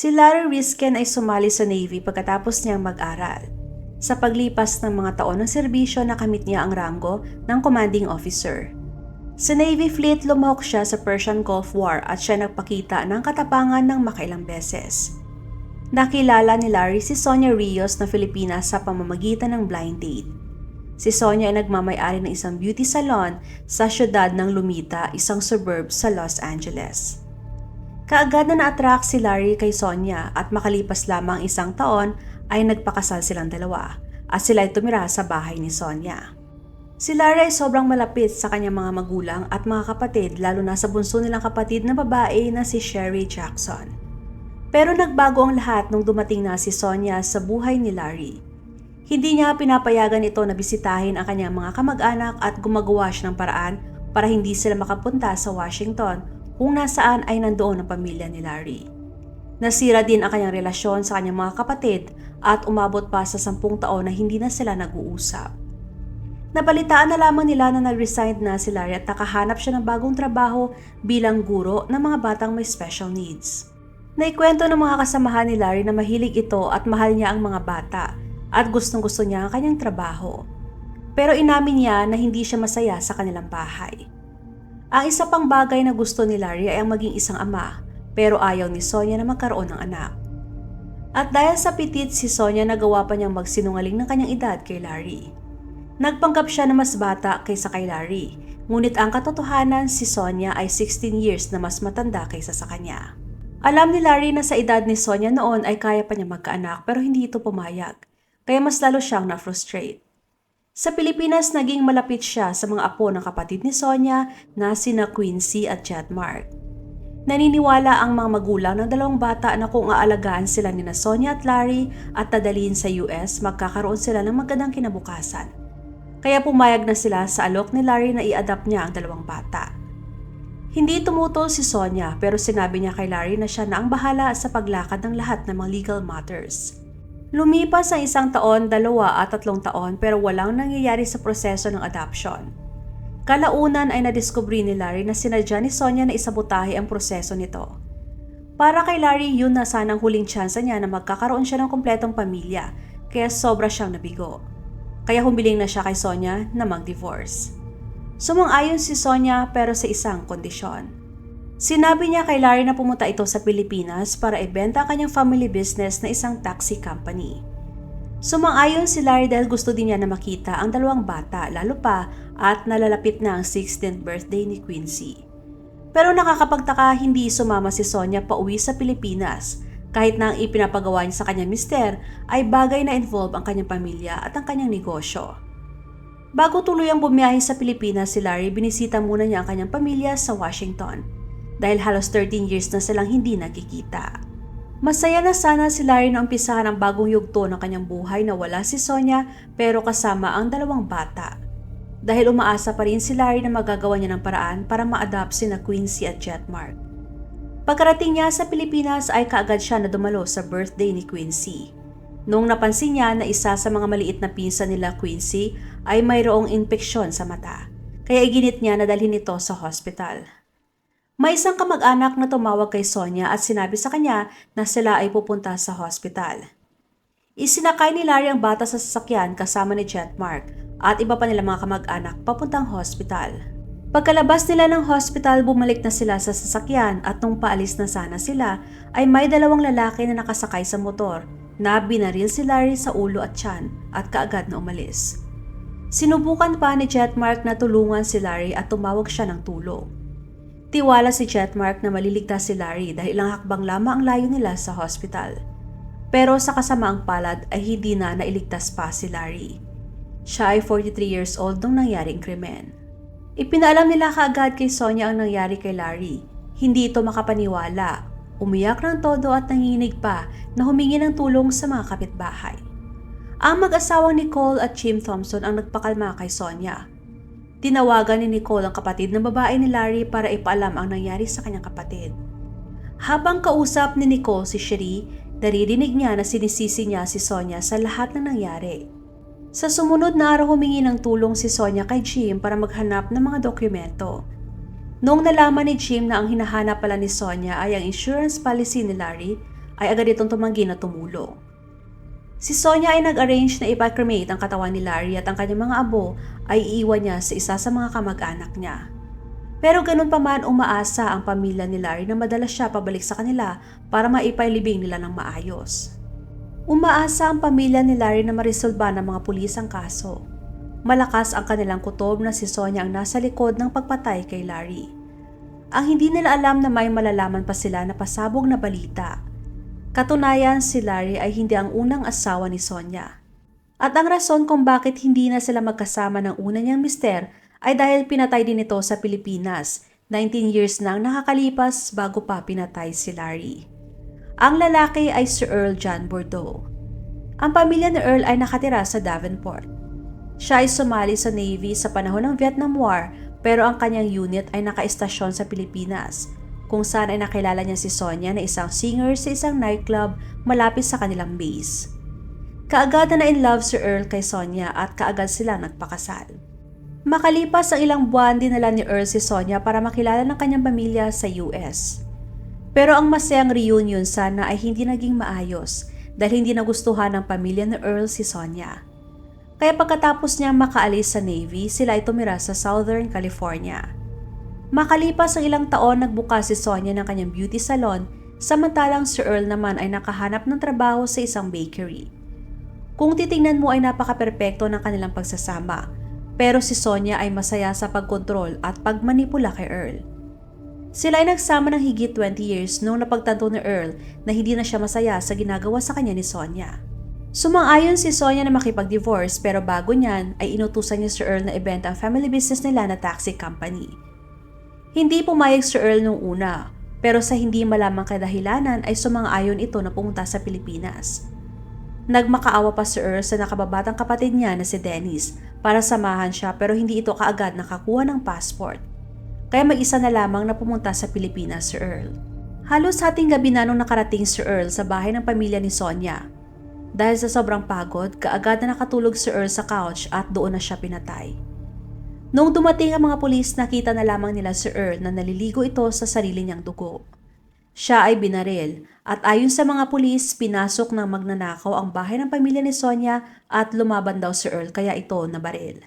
Si Larry Risken ay sumali sa Navy pagkatapos niyang mag-aral. Sa paglipas ng mga taon ng serbisyo nakamit niya ang rango ng commanding officer. Sa Navy Fleet lumahok siya sa Persian Gulf War at siya nagpakita ng katapangan ng makailang beses. Nakilala ni Larry si Sonia Rios na Filipina sa pamamagitan ng blind date. Si Sonia ay nagmamayari ng isang beauty salon sa syudad ng Lumita, isang suburb sa Los Angeles. Kaagad na na-attract si Larry kay Sonia at makalipas lamang isang taon ay nagpakasal silang dalawa at sila ay tumira sa bahay ni Sonia. Si Larry ay sobrang malapit sa kanyang mga magulang at mga kapatid lalo na sa bunso nilang kapatid na babae na si Sherry Jackson. Pero nagbago ang lahat nung dumating na si Sonia sa buhay ni Larry. Hindi niya pinapayagan ito na bisitahin ang kanyang mga kamag-anak at gumagawa siya ng paraan para hindi sila makapunta sa Washington kung nasaan ay nandoon ang pamilya ni Larry. Nasira din ang kanyang relasyon sa kanyang mga kapatid at umabot pa sa sampung taon na hindi na sila nag-uusap. Nabalitaan na lamang nila na nag-resign na si Larry at nakahanap siya ng bagong trabaho bilang guro ng mga batang may special needs. Naikwento ng mga kasamahan ni Larry na mahilig ito at mahal niya ang mga bata at gustong gusto niya ang kanyang trabaho. Pero inamin niya na hindi siya masaya sa kanilang bahay. Ang isa pang bagay na gusto ni Larry ay ang maging isang ama, pero ayaw ni Sonia na magkaroon ng anak. At dahil sa pitit si Sonia nagawa pa niyang magsinungaling ng kanyang edad kay Larry. Nagpanggap siya na mas bata kaysa kay Larry, ngunit ang katotohanan si Sonia ay 16 years na mas matanda kaysa sa kanya. Alam ni Larry na sa edad ni Sonia noon ay kaya pa niya magkaanak pero hindi ito pumayag, kaya mas lalo siyang na-frustrate. Sa Pilipinas, naging malapit siya sa mga apo ng kapatid ni Sonia na sina Quincy at Jetmark. Naniniwala ang mga magulang ng dalawang bata na kung aalagaan sila ni na Sonia at Larry at dadalhin sa US, magkakaroon sila ng magandang kinabukasan. Kaya pumayag na sila sa alok ni Larry na i-adapt niya ang dalawang bata. Hindi tumutol si Sonia pero sinabi niya kay Larry na siya na ang bahala sa paglakad ng lahat ng mga legal matters. Lumipas ang isang taon, dalawa at tatlong taon pero walang nangyayari sa proseso ng adoption. Kalaunan ay nadiskubri ni Larry na sinadya ni Sonia na isabotahe ang proseso nito. Para kay Larry, yun na sanang huling tsansa niya na magkakaroon siya ng kompletong pamilya, kaya sobra siyang nabigo. Kaya humiling na siya kay Sonia na mag-divorce. Sumang-ayon si Sonia pero sa isang kondisyon. Sinabi niya kay Larry na pumunta ito sa Pilipinas para ibenta ang kanyang family business na isang taxi company. Sumang-ayon si Larry dahil gusto din niya na makita ang dalawang bata lalo pa at nalalapit na ang 16th birthday ni Quincy. Pero nakakapagtaka hindi sumama si Sonia pa uwi sa Pilipinas kahit na ang ipinapagawa niya sa kanyang mister ay bagay na involve ang kanyang pamilya at ang kanyang negosyo. Bago tuluyang bumiyahe sa Pilipinas si Larry, binisita muna niya ang kanyang pamilya sa Washington dahil halos 13 years na silang hindi nagkikita. Masaya na sana si Larry na umpisahan ang bagong yugto ng kanyang buhay na wala si Sonia pero kasama ang dalawang bata. Dahil umaasa pa rin si Larry na magagawa niya ng paraan para ma-adopt si na Quincy at Jetmark. Pagkarating niya sa Pilipinas ay kaagad siya na dumalo sa birthday ni Quincy. Noong napansin niya na isa sa mga maliit na pinsan nila Quincy ay mayroong infeksyon sa mata, kaya iginit niya na dalhin ito sa hospital. May isang kamag-anak na tumawag kay Sonia at sinabi sa kanya na sila ay pupunta sa hospital. Isinakay ni Larry ang bata sa sasakyan kasama ni Jetmark at iba pa nila mga kamag-anak papuntang hospital. Pagkalabas nila ng hospital, bumalik na sila sa sasakyan at nung paalis na sana sila, ay may dalawang lalaki na nakasakay sa motor na binaril si Larry sa ulo at tiyan at kaagad na umalis. Sinubukan pa ni Jetmark na tulungan si Larry at tumawag siya ng tulong. Tiwala si Jetmark na maliligtas si Larry dahil ilang hakbang lamang ang layo nila sa hospital. Pero sa kasamaang palad ay hindi na nailigtas pa si Larry. Siya ay 43 years old nung nangyaring krimen. Ipinaalam nila kaagad kay Sonia ang nangyari kay Larry. Hindi ito makapaniwala. Umiyak ng todo at nanginig pa na humingi ng tulong sa mga kapitbahay. Ang mag-asawang Nicole at Jim Thompson ang nagpakalma kay Sonia Tinawagan ni Nicole ang kapatid ng babae ni Larry para ipaalam ang nangyari sa kanyang kapatid. Habang kausap ni Nicole si Cherie, naririnig niya na sinisisi niya si Sonia sa lahat ng nangyari. Sa sumunod na araw humingi ng tulong si Sonia kay Jim para maghanap ng mga dokumento. Noong nalaman ni Jim na ang hinahanap pala ni Sonia ay ang insurance policy ni Larry, ay agad itong tumanggi na tumulong. Si Sonia ay nag-arrange na ipa-cremate ang katawan ni Larry at ang kanyang mga abo ay iiwan niya sa isa sa mga kamag-anak niya. Pero ganun pa man umaasa ang pamilya ni Larry na madalas siya pabalik sa kanila para maipailibing nila ng maayos. Umaasa ang pamilya ni Larry na marisolba ng mga pulis ang kaso. Malakas ang kanilang kutob na si Sonia ang nasa likod ng pagpatay kay Larry. Ang hindi nila alam na may malalaman pa sila na pasabog na balita. Katunayan si Larry ay hindi ang unang asawa ni Sonia. At ang rason kung bakit hindi na sila magkasama ng una niyang mister ay dahil pinatay din ito sa Pilipinas. 19 years nang nakakalipas bago pa pinatay si Larry. Ang lalaki ay si Earl John Bordeaux. Ang pamilya ni Earl ay nakatira sa Davenport. Siya ay sumali sa Navy sa panahon ng Vietnam War pero ang kanyang unit ay nakaistasyon sa Pilipinas kung saan ay nakilala niya si Sonia na isang singer sa isang nightclub malapit sa kanilang base. Kaagad na in love si Earl kay Sonia at kaagad sila nagpakasal. Makalipas ang ilang buwan dinala ni Earl si Sonia para makilala ng kanyang pamilya sa US. Pero ang masayang reunion sana ay hindi naging maayos dahil hindi nagustuhan ng pamilya ni Earl si Sonia. Kaya pagkatapos niya makaalis sa Navy, sila ay tumira sa Southern California. Makalipas ang ilang taon, nagbukas si Sonia ng kanyang beauty salon, samantalang si Earl naman ay nakahanap ng trabaho sa isang bakery. Kung titingnan mo ay napaka-perpekto ng kanilang pagsasama, pero si Sonia ay masaya sa pagkontrol at pagmanipula kay Earl. Sila ay nagsama ng higit 20 years noong napagtanto ni Earl na hindi na siya masaya sa ginagawa sa kanya ni Sonia. Sumang-ayon si Sonia na makipag-divorce pero bago niyan ay inutusan niya si Earl na ibenta ang family business nila na taxi company. Hindi pumayag si Earl nung una, pero sa hindi malamang kadahilanan ay sumang-ayon ito na pumunta sa Pilipinas. Nagmakaawa pa si Earl sa nakababatang kapatid niya na si Dennis para samahan siya pero hindi ito kaagad nakakuha ng passport. Kaya mag-isa na lamang na pumunta sa Pilipinas si Earl. Halos hating gabi na nung nakarating si Earl sa bahay ng pamilya ni Sonia. Dahil sa sobrang pagod, kaagad na nakatulog si Earl sa couch at doon na siya pinatay. Noong dumating ang mga pulis, nakita na lamang nila si Earl na naliligo ito sa sarili niyang dugo. Siya ay binaril at ayon sa mga pulis, pinasok ng magnanakaw ang bahay ng pamilya ni Sonia at lumaban daw si Earl kaya ito nabaril.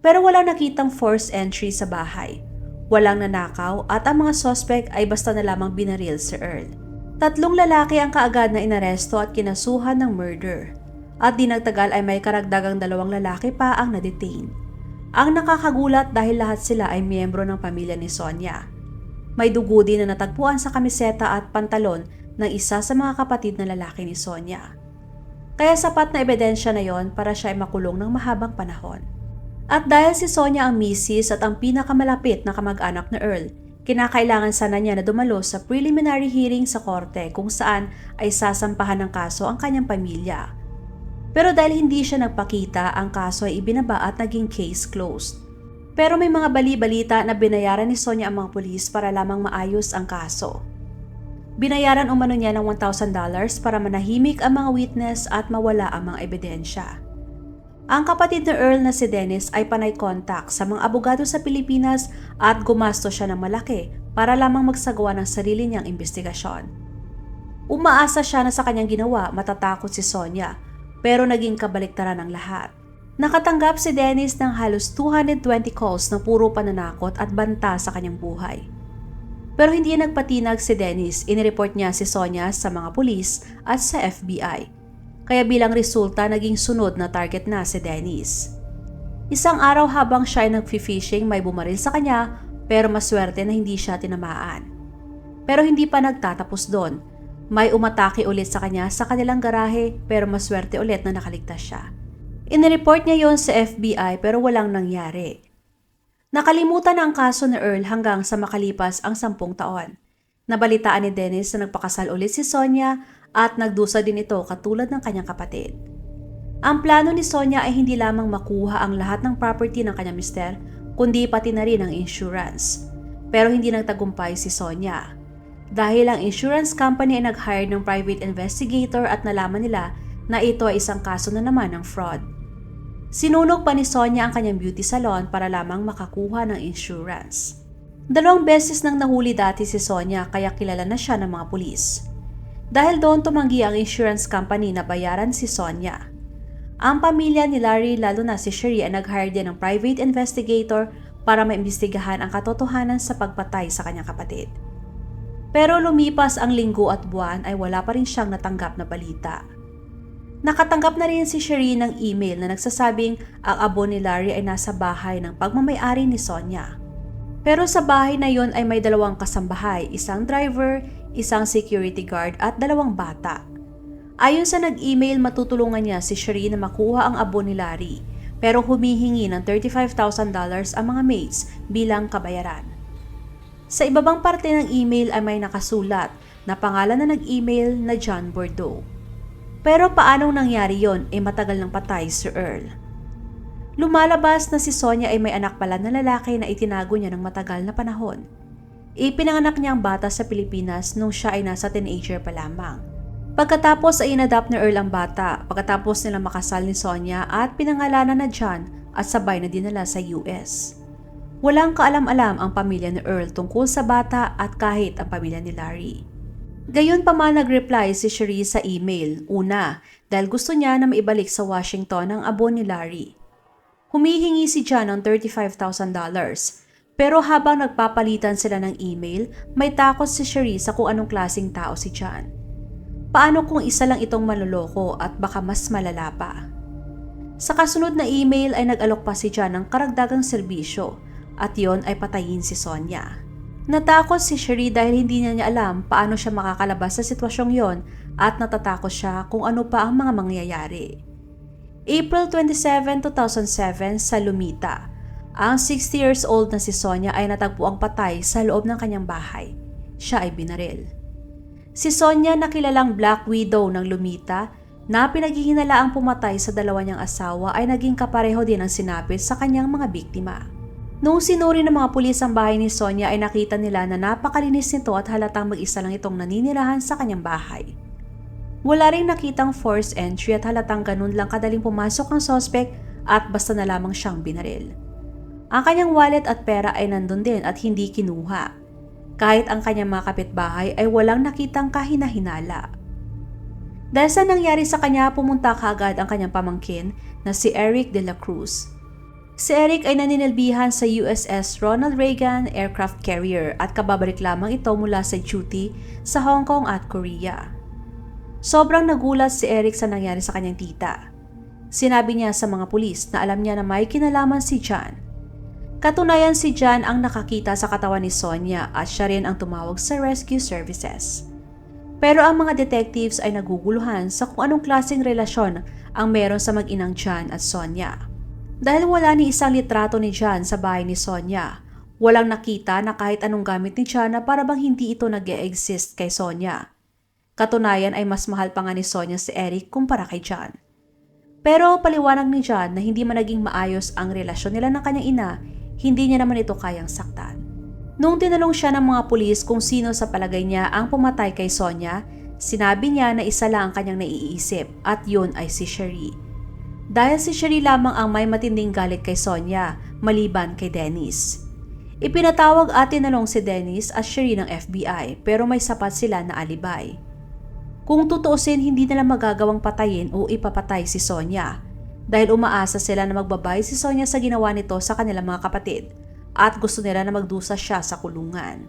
Pero walang nakitang forced entry sa bahay. Walang nanakaw at ang mga sospek ay basta na lamang binaril si Earl. Tatlong lalaki ang kaagad na inaresto at kinasuhan ng murder. At di nagtagal ay may karagdagang dalawang lalaki pa ang na-detain. Ang nakakagulat dahil lahat sila ay miyembro ng pamilya ni Sonia. May dugo din na natagpuan sa kamiseta at pantalon ng isa sa mga kapatid na lalaki ni Sonia. Kaya sapat na ebidensya na yon para siya ay makulong ng mahabang panahon. At dahil si Sonia ang misis at ang pinakamalapit na kamag-anak na Earl, kinakailangan sana niya na dumalo sa preliminary hearing sa korte kung saan ay sasampahan ng kaso ang kanyang pamilya pero dahil hindi siya nagpakita, ang kaso ay ibinaba at naging case closed. Pero may mga bali-balita na binayaran ni Sonia ang mga pulis para lamang maayos ang kaso. Binayaran umano niya ng $1,000 para manahimik ang mga witness at mawala ang mga ebidensya. Ang kapatid ni Earl na si Dennis ay panay contact sa mga abogado sa Pilipinas at gumasto siya ng malaki para lamang magsagawa ng sarili niyang investigasyon. Umaasa siya na sa kanyang ginawa matatakot si Sonia pero naging kabaliktaran ang lahat. Nakatanggap si Dennis ng halos 220 calls na puro pananakot at banta sa kanyang buhay. Pero hindi nagpatinag si Dennis, inireport niya si Sonia sa mga pulis at sa FBI. Kaya bilang resulta naging sunod na target na si Dennis. Isang araw habang siya ay nag-fishing may bumaril sa kanya pero maswerte na hindi siya tinamaan. Pero hindi pa nagtatapos doon may umatake ulit sa kanya sa kanilang garahe pero maswerte ulit na nakaligtas siya. Inireport niya yon sa FBI pero walang nangyari. Nakalimutan na ang kaso ni Earl hanggang sa makalipas ang sampung taon. Nabalitaan ni Dennis na nagpakasal ulit si Sonia at nagdusa din ito katulad ng kanyang kapatid. Ang plano ni Sonia ay hindi lamang makuha ang lahat ng property ng kanyang mister, kundi pati na rin ang insurance. Pero hindi nagtagumpay si Sonia dahil ang insurance company ay nag-hire ng private investigator at nalaman nila na ito ay isang kaso na naman ng fraud. Sinunog pa ni Sonia ang kanyang beauty salon para lamang makakuha ng insurance. Dalawang beses nang nahuli dati si Sonia kaya kilala na siya ng mga pulis. Dahil doon tumanggi ang insurance company na bayaran si Sonia. Ang pamilya ni Larry lalo na si Sherry ay nag-hire din ng private investigator para maimbestigahan ang katotohanan sa pagpatay sa kanyang kapatid. Pero lumipas ang linggo at buwan ay wala pa rin siyang natanggap na balita. Nakatanggap na rin si Sherry ng email na nagsasabing ang abo ni Larry ay nasa bahay ng pagmamayari ni Sonia. Pero sa bahay na yon ay may dalawang kasambahay, isang driver, isang security guard at dalawang bata. Ayon sa nag-email, matutulungan niya si Sherry na makuha ang abo ni Larry pero humihingi ng $35,000 ang mga maids bilang kabayaran. Sa ibabang parte ng email ay may nakasulat na pangalan na nag-email na John Bordeaux. Pero paanong nangyari yon ay eh matagal nang patay si Earl. Lumalabas na si Sonia ay may anak pala na lalaki na itinago niya ng matagal na panahon. Ipinanganak niya ang bata sa Pilipinas nung siya ay nasa teenager pa lamang. Pagkatapos ay inadapt ni Earl ang bata pagkatapos nila makasal ni Sonia at pinangalanan na John at sabay na dinala sa US. Walang kaalam-alam ang pamilya ni Earl tungkol sa bata at kahit ang pamilya ni Larry. Gayon pa man nag-reply si Cherie sa email. Una, dahil gusto niya na maibalik sa Washington ang abo ni Larry. Humihingi si John ng $35,000. Pero habang nagpapalitan sila ng email, may takot si Cherie sa kung anong klasing tao si John. Paano kung isa lang itong maloloko at baka mas malala pa? Sa kasunod na email ay nag-alok pa si John ng karagdagang serbisyo at yon ay patayin si Sonia. Natakot si Cherie dahil hindi niya niya alam paano siya makakalabas sa sitwasyong yon at natatakot siya kung ano pa ang mga mangyayari. April 27, 2007 sa Lumita. Ang 60 years old na si Sonia ay natagpuang patay sa loob ng kanyang bahay. Siya ay binaril. Si Sonia na kilalang Black Widow ng Lumita na pinaghihinala ang pumatay sa dalawa niyang asawa ay naging kapareho din ang sinapit sa kanyang mga biktima. Noong sinuri ng mga pulis ang bahay ni Sonia ay nakita nila na napakalinis nito at halatang mag-isa lang itong naninirahan sa kanyang bahay. Wala rin nakitang forced entry at halatang ganun lang kadaling pumasok ang sospek at basta na lamang siyang binaril. Ang kanyang wallet at pera ay nandun din at hindi kinuha. Kahit ang kanyang mga kapitbahay ay walang nakitang kahinahinala. Dahil sa nangyari sa kanya, pumunta kaagad ang kanyang pamangkin na si Eric de la Cruz Si Eric ay naninilbihan sa USS Ronald Reagan aircraft carrier at kababalik lamang ito mula sa duty sa Hong Kong at Korea. Sobrang nagulat si Eric sa nangyari sa kanyang tita. Sinabi niya sa mga pulis na alam niya na may kinalaman si John. Katunayan si John ang nakakita sa katawan ni Sonia at siya rin ang tumawag sa rescue services. Pero ang mga detectives ay naguguluhan sa kung anong klaseng relasyon ang meron sa mag-inang John at Sonia. Dahil wala ni isang litrato ni John sa bahay ni Sonia, walang nakita na kahit anong gamit ni John na para bang hindi ito nag exist kay Sonia. Katunayan ay mas mahal pa nga ni Sonia si Eric kumpara kay John. Pero paliwanag ni John na hindi man naging maayos ang relasyon nila ng kanyang ina, hindi niya naman ito kayang saktan. Nung tinanong siya ng mga pulis kung sino sa palagay niya ang pumatay kay Sonia, sinabi niya na isa lang ang kanyang naiisip at yun ay si Cherie. Dahil si Cherie lamang ang may matinding galit kay Sonia, maliban kay Dennis. Ipinatawag at tinanong si Dennis at Cherie ng FBI pero may sapat sila na alibay. Kung tutuusin hindi nila magagawang patayin o ipapatay si Sonia dahil umaasa sila na magbabay si Sonia sa ginawa nito sa kanilang mga kapatid at gusto nila na magdusa siya sa kulungan.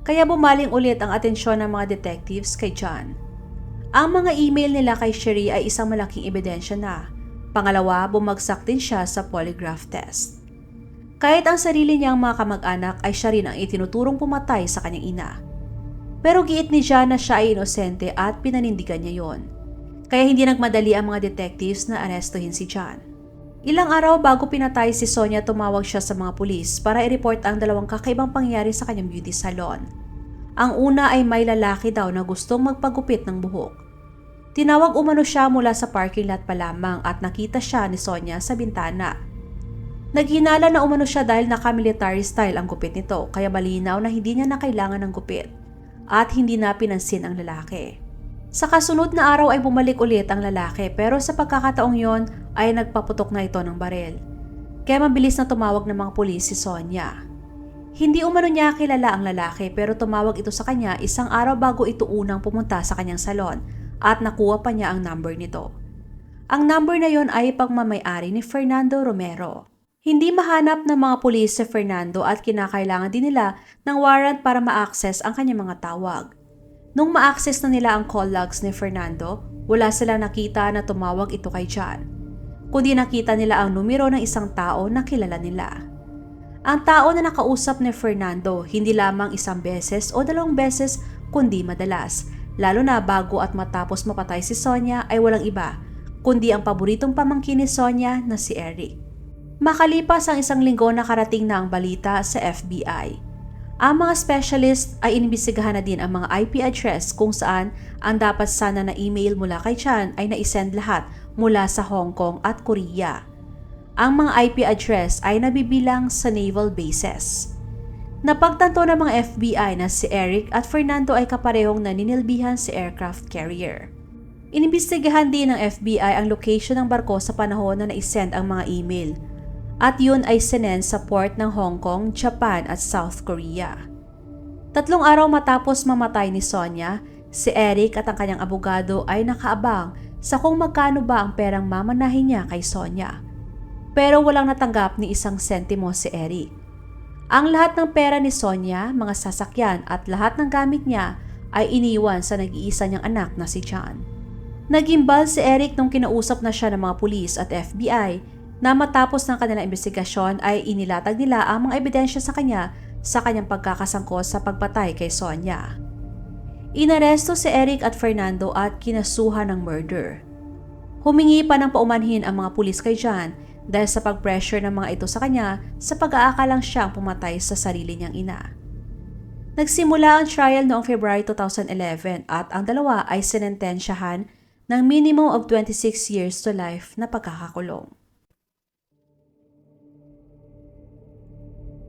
Kaya bumaling ulit ang atensyon ng mga detectives kay John. Ang mga email nila kay Cherie ay isang malaking ebidensya na Pangalawa, bumagsak din siya sa polygraph test. Kahit ang sarili niyang mga kamag-anak ay siya rin ang itinuturong pumatay sa kanyang ina. Pero giit ni John na siya ay inosente at pinanindigan niya yon. Kaya hindi nagmadali ang mga detectives na arestuhin si John. Ilang araw bago pinatay si Sonia tumawag siya sa mga pulis para i-report ang dalawang kakaibang pangyari sa kanyang beauty salon. Ang una ay may lalaki daw na gustong magpagupit ng buhok. Tinawag umano siya mula sa parking lot pa lamang at nakita siya ni Sonia sa bintana. Naghinala na umano siya dahil naka-military style ang gupit nito kaya malinaw na hindi niya na kailangan ng gupit at hindi na pinansin ang lalaki. Sa kasunod na araw ay bumalik ulit ang lalaki pero sa pagkakataong yon ay nagpaputok na ito ng barel. Kaya mabilis na tumawag ng mga pulis si Sonia. Hindi umano niya kilala ang lalaki pero tumawag ito sa kanya isang araw bago ito unang pumunta sa kanyang salon at nakuha pa niya ang number nito. Ang number na yon ay pagmamayari ni Fernando Romero. Hindi mahanap ng mga pulis si Fernando at kinakailangan din nila ng warrant para ma-access ang kanyang mga tawag. Nung ma-access na nila ang call logs ni Fernando, wala silang nakita na tumawag ito kay John. Kundi nakita nila ang numero ng isang tao na kilala nila. Ang tao na nakausap ni Fernando hindi lamang isang beses o dalawang beses kundi madalas, lalo na bago at matapos mapatay si Sonia ay walang iba, kundi ang paboritong pamangkin ni Sonia na si Eric. Makalipas ang isang linggo nakarating na ang balita sa FBI. Ang mga specialist ay inimbestigahan na din ang mga IP address kung saan ang dapat sana na email mula kay Chan ay naisend lahat mula sa Hong Kong at Korea. Ang mga IP address ay nabibilang sa naval bases. Napagtanto ng mga FBI na si Eric at Fernando ay kaparehong naninilbihan sa aircraft carrier. Inimbestigahan din ng FBI ang location ng barko sa panahon na naisend ang mga email at yun ay sinend sa port ng Hong Kong, Japan at South Korea. Tatlong araw matapos mamatay ni Sonia, si Eric at ang kanyang abogado ay nakaabang sa kung magkano ba ang perang mamanahin niya kay Sonia. Pero walang natanggap ni isang sentimo si Eric. Ang lahat ng pera ni Sonia, mga sasakyan at lahat ng gamit niya ay iniwan sa nag-iisa niyang anak na si John. Nagimbal si Eric nung kinausap na siya ng mga pulis at FBI na matapos ng kanilang investigasyon ay inilatag nila ang mga ebidensya sa kanya sa kanyang pagkakasangkot sa pagpatay kay Sonia. Inaresto si Eric at Fernando at kinasuhan ng murder. Humingi pa ng paumanhin ang mga pulis kay John dahil sa pag-pressure ng mga ito sa kanya sa pag-aakalang siyang pumatay sa sarili niyang ina. Nagsimula ang trial noong February 2011 at ang dalawa ay sinentensyahan ng minimum of 26 years to life na pagkakakulong.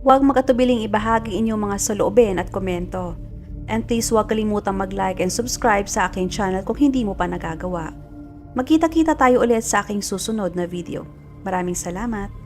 Huwag magatubiling ibahagi inyong mga saloobin at komento. And please huwag kalimutang mag-like and subscribe sa aking channel kung hindi mo pa nagagawa. Magkita-kita tayo ulit sa aking susunod na video. Maraming salamat!